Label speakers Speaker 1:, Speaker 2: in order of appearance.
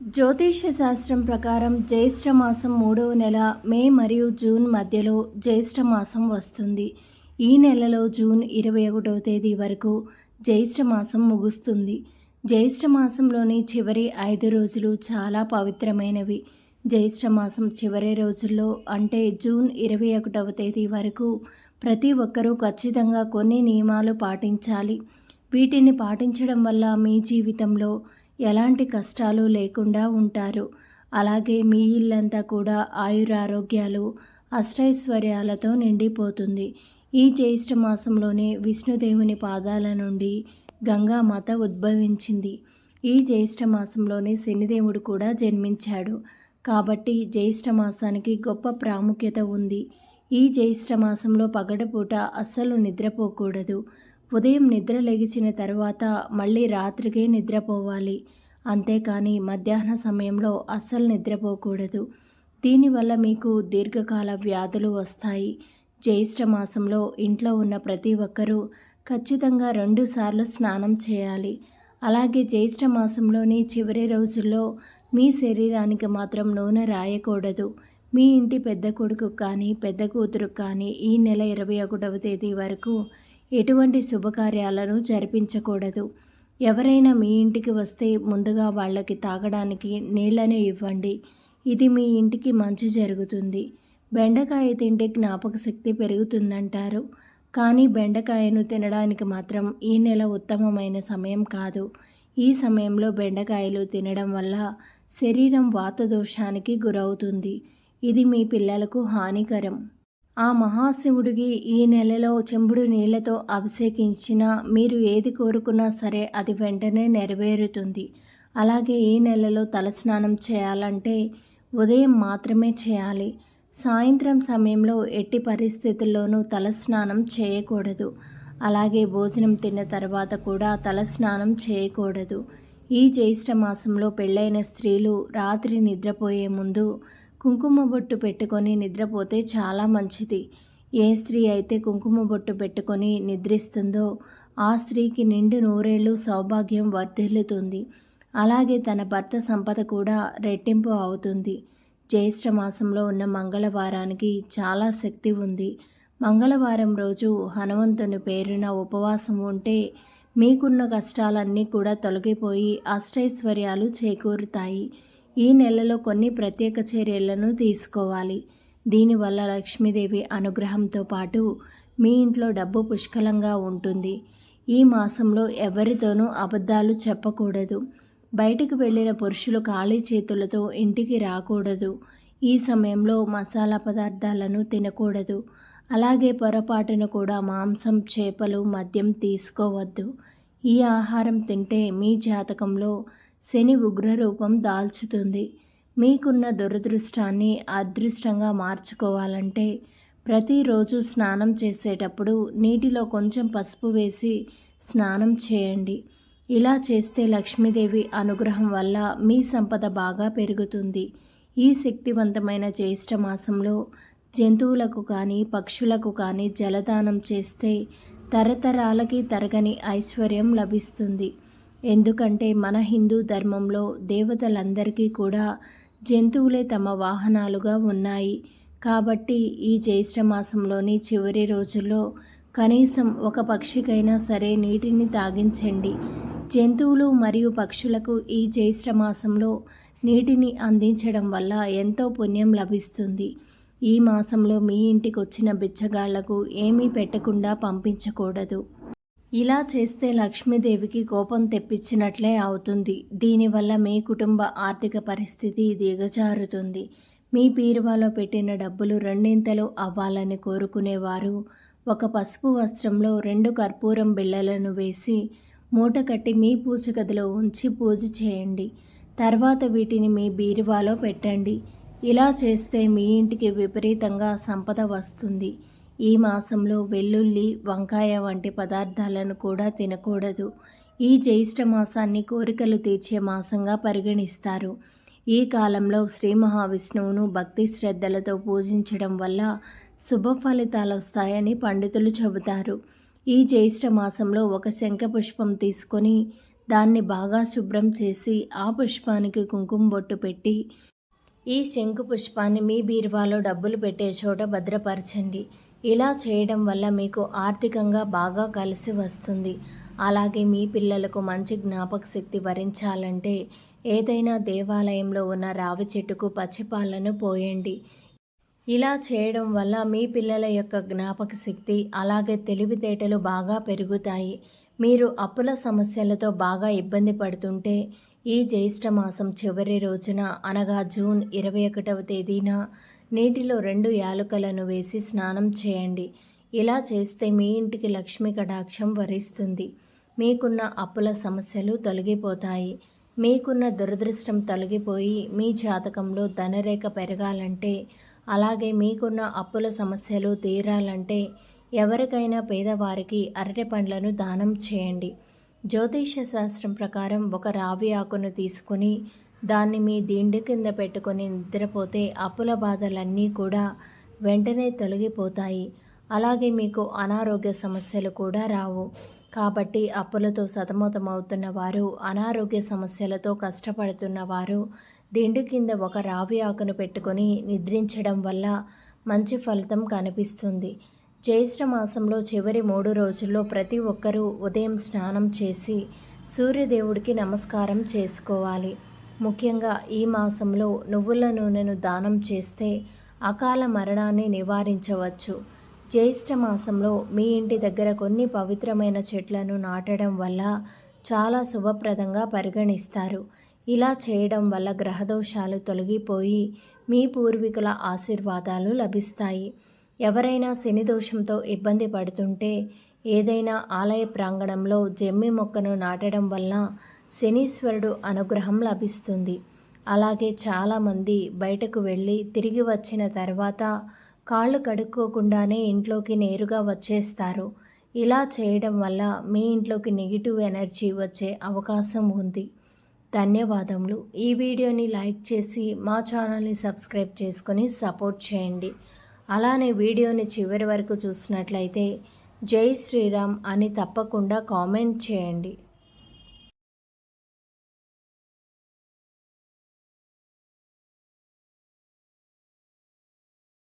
Speaker 1: జ్యోతిష్య శాస్త్రం ప్రకారం జ్యేష్ఠ మాసం మూడవ నెల మే మరియు జూన్ మధ్యలో జ్యేష్ఠ మాసం వస్తుంది. ఈ నెలలో జూన్ ఇరవై ఒకటవ తేదీ వరకు జ్యేష్ఠ మాసం ముగుస్తుంది. జ్యేష్ఠ మాసంలోని చివరి ఐదు రోజులు చాలా పవిత్రమైనవి. జ్యేష్ఠ మాసం చివరి రోజుల్లో అంటే జూన్ ఇరవై ఒకటవ తేదీ వరకు ప్రతి ఒక్కరూ ఖచ్చితంగా కొన్ని నియమాలు పాటించాలి. వీటిని పాటించడం వల్ల మీ జీవితంలో ఎలాంటి కష్టాలు లేకుండా ఉంటారు. అలాగే మీ ఇల్లంతా కూడా ఆయురారోగ్యాలు అష్టైశ్వర్యాలతో నిండిపోతుంది. ఈ జ్యేష్ఠ మాసంలోనే విష్ణుదేవుని పాదాల నుండి గంగామాత ఉద్భవించింది. ఈ జ్యేష్ఠ మాసంలోనే శనిదేవుడు కూడా జన్మించాడు. కాబట్టి జ్యేష్ఠ మాసానికి గొప్ప ప్రాముఖ్యత ఉంది. ఈ జ్యేష్ఠ మాసంలో పగడపూట అస్సలు నిద్రపోకూడదు. ఉదయం నిద్ర లెగిచిన తర్వాత మళ్ళీ రాత్రికే నిద్రపోవాలి. అంతేకాని మధ్యాహ్న సమయంలో అస్సలు నిద్రపోకూడదు. దీనివల్ల మీకు దీర్ఘకాల వ్యాధులు వస్తాయి. జ్యేష్ఠ మాసంలో ఇంట్లో ఉన్న ప్రతి ఒక్కరూ ఖచ్చితంగా రెండుసార్లు స్నానం చేయాలి. అలాగే జ్యేష్ఠ మాసంలోని చివరి రోజుల్లో మీ శరీరానికి మాత్రం నూనె రాయకూడదు. మీ ఇంటి పెద్ద కొడుకు కానీ పెద్ద కూతురు కానీ ఈ నెల ఇరవై ఒకటవ తేదీ వరకు ఎటువంటి శుభకార్యాలను జరిపించకూడదు. ఎవరైనా మీ ఇంటికి వస్తే ముందుగా వాళ్ళకి తాగడానికి నీళ్ళని ఇవ్వండి. ఇది మీ ఇంటికి మంచి జరుగుతుంది. బెండకాయ తింటే జ్ఞాపక శక్తి పెరుగుతుందంటారు. కానీ బెండకాయను తినడానికి మాత్రం ఈ నెల ఉత్తమమైన సమయం కాదు. ఈ సమయంలో బెండకాయలు తినడం వల్ల శరీరం వాత దోషానికి గురవుతుంది. ఇది మీ పిల్లలకు హానికరం. ఆ మహాశివుడికి ఈ నెలలో చెంబుడు నీళ్ళతో అభిషేకించిన మీరు ఏది కోరుకున్నా సరే అది వెంటనే నెరవేరుతుంది. అలాగే ఈ నెలలో తలస్నానం చేయాలంటే ఉదయం మాత్రమే చేయాలి. సాయంత్రం సమయంలో ఎట్టి పరిస్థితుల్లోనూ తలస్నానం చేయకూడదు. అలాగే భోజనం తిన్న తర్వాత కూడా తలస్నానం చేయకూడదు. ఈ జ్యేష్ఠ మాసంలో పెళ్ళైన స్త్రీలు రాత్రి నిద్రపోయే ముందు కుంకుమ బొట్టు పెట్టుకొని నిద్రపోతే చాలా మంచిది. ఏ స్త్రీ అయితే కుంకుమ బొట్టు పెట్టుకొని నిద్రిస్తుందో ఆ స్త్రీకి నిండు నూరేళ్ళు సౌభాగ్యం వర్ధిల్లుతుంది. అలాగే తన భర్త సంపద కూడా రెట్టింపు అవుతుంది. జ్యేష్ఠ మాసంలో ఉన్న మంగళవారానికి చాలా శక్తి ఉంది. మంగళవారం రోజు హనుమంతుని పేరున ఉపవాసం ఉంటే మీకున్న కష్టాలన్నీ కూడా తొలగిపోయి అష్టైశ్వర్యాలు చేకూరుతాయి. ఈ నెలలో కొన్ని ప్రత్యేక చర్యలను తీసుకోవాలి. దీనివల్ల లక్ష్మీదేవి అనుగ్రహంతో పాటు మీ ఇంట్లో డబ్బు పుష్కలంగా ఉంటుంది. ఈ మాసంలో ఎవరితోనూ అబద్ధాలు చెప్పకూడదు. బయటకు వెళ్ళిన పురుషులు ఖాళీ చేతులతో ఇంటికి రాకూడదు. ఈ సమయంలో మసాలా పదార్థాలను తినకూడదు. అలాగే పొరపాటున కూడా మాంసం చేపలు మద్యం తీసుకోవద్దు. ఈ ఆహారం తింటే మీ జాతకంలో శని ఉగ్రరూపం దాల్చుతుంది. మీకున్న దురదృష్టాన్ని అదృష్టంగా మార్చుకోవాలంటే ప్రతిరోజు స్నానం చేసేటప్పుడు నీటిలో కొంచెం పసుపు వేసి స్నానం చేయండి. ఇలా చేస్తే లక్ష్మీదేవి అనుగ్రహం వల్ల మీ సంపద బాగా పెరుగుతుంది. ఈ శక్తివంతమైన జ్యేష్ఠ మాసంలో జంతువులకు కానీ పక్షులకు కానీ జలదానం చేస్తే తరతరాలకి తరగని ఐశ్వర్యం లభిస్తుంది. ఎందుకంటే మన హిందూ ధర్మంలో దేవతలందరికీ కూడా జంతువులే తమ వాహనాలుగా ఉన్నాయి. కాబట్టి ఈ జ్యేష్ఠ మాసంలోని చివరి రోజుల్లో కనీసం ఒక పక్షికైనా సరే నీటిని తాగించండి. జంతువులు మరియు పక్షులకు ఈ జ్యేష్ఠ మాసంలో నీటిని అందించడం వల్ల ఎంతో పుణ్యం లభిస్తుంది. ఈ మాసంలో మీ ఇంటికి వచ్చిన బిచ్చగాళ్ళకు ఏమీ పెట్టకుండా పంపించకూడదు. ఇలా చేస్తే లక్ష్మీదేవికి కోపం తెప్పించినట్లే అవుతుంది. దీనివల్ల మీ కుటుంబ ఆర్థిక పరిస్థితి దిగజారుతుంది. మీ బీరువాలో పెట్టిన డబ్బులు రెండింతలు అవ్వాలని కోరుకునేవారు. ఒక పసుపు వస్త్రంలో రెండు కర్పూరం బిళ్ళలను వేసి మూట కట్టి మీ పూజ గదిలో ఉంచి పూజ చేయండి. తర్వాత వీటిని మీ బీరువాలో పెట్టండి. ఇలా చేస్తే మీ ఇంటికి విపరీతంగా సంపద వస్తుంది. ఈ మాసంలో వెల్లుల్లి వంకాయ వంటి పదార్థాలను కూడా తినకూడదు. ఈ జ్యేష్ఠ మాసాన్ని కోరికలు తీర్చే మాసంగా పరిగణిస్తారు. ఈ కాలంలో శ్రీ మహావిష్ణువును భక్తి శ్రద్ధలతో పూజించడం వల్ల శుభ ఫలితాలు వస్తాయని పండితులు చెబుతారు. ఈ జ్యేష్ఠ మాసంలో ఒక శంఖ పుష్పం తీసుకొని దాన్ని బాగా శుభ్రం చేసి ఆ పుష్పానికి కుంకుమ బొట్టు పెట్టి ఈ శంకు పుష్పాన్ని మీ బీరువాలో డబ్బులు పెట్టే చోట భద్రపరచండి. ఇలా చేయడం వల్ల మీకు ఆర్థికంగా బాగా కలిసి వస్తుంది. అలాగే మీ పిల్లలకు మంచి జ్ఞాపక శక్తి వరించాలంటే ఏదైనా దేవాలయంలో ఉన్న రావి చెట్టుకు పచ్చిపాలను పోయండి. ఇలా చేయడం వల్ల మీ పిల్లల యొక్క జ్ఞాపక శక్తి అలాగే తెలివితేటలు బాగా పెరుగుతాయి. మీరు అప్పుల సమస్యలతో బాగా ఇబ్బంది పడుతుంటే ఈ జ్యేష్ఠ మాసం చివరి రోజున అనగా జూన్ ఇరవై ఒకటవ తేదీన నీటిలో రెండు యాలుకలను వేసి స్నానం చేయండి. ఇలా చేస్తే మీ ఇంటికి లక్ష్మీ కటాక్షం వరిస్తుంది. మీకున్న అప్పుల సమస్యలు తొలగిపోతాయి. మీకున్న దురదృష్టం తొలగిపోయి మీ జాతకంలో ధనరేఖ పెరగాలంటే అలాగే మీకున్న అప్పుల సమస్యలు తీరాలంటే ఎవరికైనా పేదవారికి అరటి పండ్లను దానం చేయండి. జ్యోతిష్య శాస్త్రం ప్రకారం ఒక రావి ఆకును తీసుకుని దాన్ని మీ దిండు కింద పెట్టుకొని నిద్రపోతే అప్పుల బాధలన్నీ కూడా వెంటనే తొలగిపోతాయి. అలాగే మీకు అనారోగ్య సమస్యలు కూడా రావు. కాబట్టి అప్పులతో సతమతమవుతున్న వారు అనారోగ్య సమస్యలతో కష్టపడుతున్న వారు దిండు కింద ఒక రావి ఆకును పెట్టుకొని నిద్రించడం వల్ల మంచి ఫలితం కనిపిస్తుంది. జ్యేష్ఠ మాసంలో చివరి మూడు రోజుల్లో ప్రతి ఒక్కరూ ఉదయం స్నానం చేసి సూర్యదేవుడికి నమస్కారం చేసుకోవాలి. ముఖ్యంగా ఈ మాసంలో నువ్వుల నూనెను దానం చేస్తే అకాల మరణాన్ని నివారించవచ్చు. జ్యేష్ఠ మాసంలో మీ ఇంటి దగ్గర కొన్ని పవిత్రమైన చెట్లను నాటడం వల్ల చాలా శుభప్రదంగా పరిగణిస్తారు. ఇలా చేయడం వల్ల గ్రహదోషాలు తొలగిపోయి మీ పూర్వీకుల ఆశీర్వాదాలు లభిస్తాయి. ఎవరైనా శని దోషంతో ఇబ్బంది పడుతుంటే ఏదైనా ఆలయ ప్రాంగణంలో జమ్మి మొక్కను నాటడం వల్ల శనీశ్వరుడు అనుగ్రహం లభిస్తుంది. అలాగే చాలామంది బయటకు వెళ్ళి తిరిగి వచ్చిన తర్వాత కాళ్ళు కడుక్కోకుండానే ఇంట్లోకి నేరుగా వచ్చేస్తారు. ఇలా చేయడం వల్ల మీ ఇంట్లోకి నెగిటివ్ ఎనర్జీ వచ్చే అవకాశం ఉంది. ధన్యవాదములు. ఈ వీడియోని లైక్ చేసి మా ఛానల్ని సబ్స్క్రైబ్ చేసుకొని సపోర్ట్ చేయండి. అలానే వీడియోని చివరి వరకు చూసినట్లయితే జై శ్రీరామ్ అని తప్పకుండా కామెంట్ చేయండి.